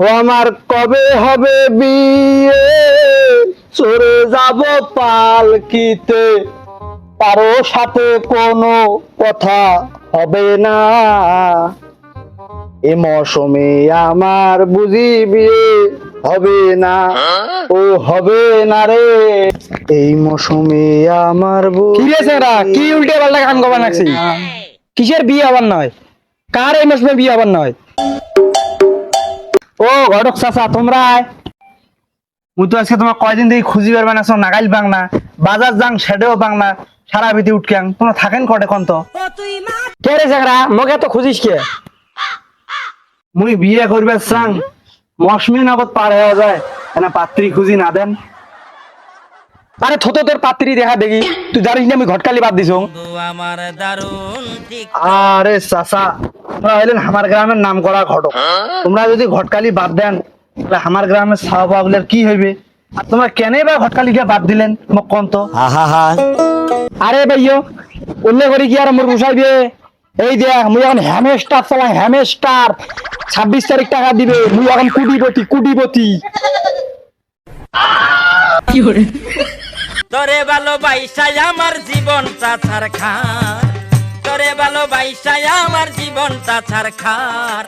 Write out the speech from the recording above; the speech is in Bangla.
ও আমার কবে হবে বিয়ে? চড়ে যাব পালকিতে। কারও সাথে কোনো কথা হবে না। এ মৌসুমে আমার বুঝি বিয়ে হবে না। ও হবে না রে। এই মৌসুমে আমার কি রে স্যারা কি উল্টে পাল্টা গান গবা লাগছি কিসের বিয়ে আবার নয়? কার এই মৌসুমে বিয়ে আবার নয়? ও ঘটক চাচা তোমরা আয়। তো আজকে তোমার কয়দিন থেকে খুঁজি পারবে না নাগাইল বাং না বাজার যাং সেটাও বাং না সারা বিতি উঠকাং তোমরা থাকেন কটে কন তো কে রে জাগরা মগে তো খুঁজিস কে? মুই বিয়ে করবে চাং। মৌসুমী নগদ পার হয়ে যায় এনে পাত্রী খুঁজি না দেন আরে থতো তোর পাত্রী দেখা দেখি তুই জানিস না আমি ঘটকালি বাদ দিছ। আরে চাচা তোমরা হইলেন আমার গ্রামের নাম করা ঘটক তোমরা যদি ঘটকালি বাদ দেন তাহলে আমার গ্রামের সাহা বাবুলের কি হইবে? আর তোমরা কেন বা ঘটকালিকে বাদ দিলেন মোক কন তো? আরে ভাইও অন্য করে কি আর মোর বসাইবে এই দেখ মুই এখন হ্যামেস্টার চালাই হ্যামেস্টার ছাব্বিশ তারিখ টাকা দিবে মুই এখন কুটিপতি কুটিপতি। তোরে ভালোবাইসাই আমার জীবনটা ছাড় খার তোরে ভালোবাইসায় আমার জীবনটা ছাড় খার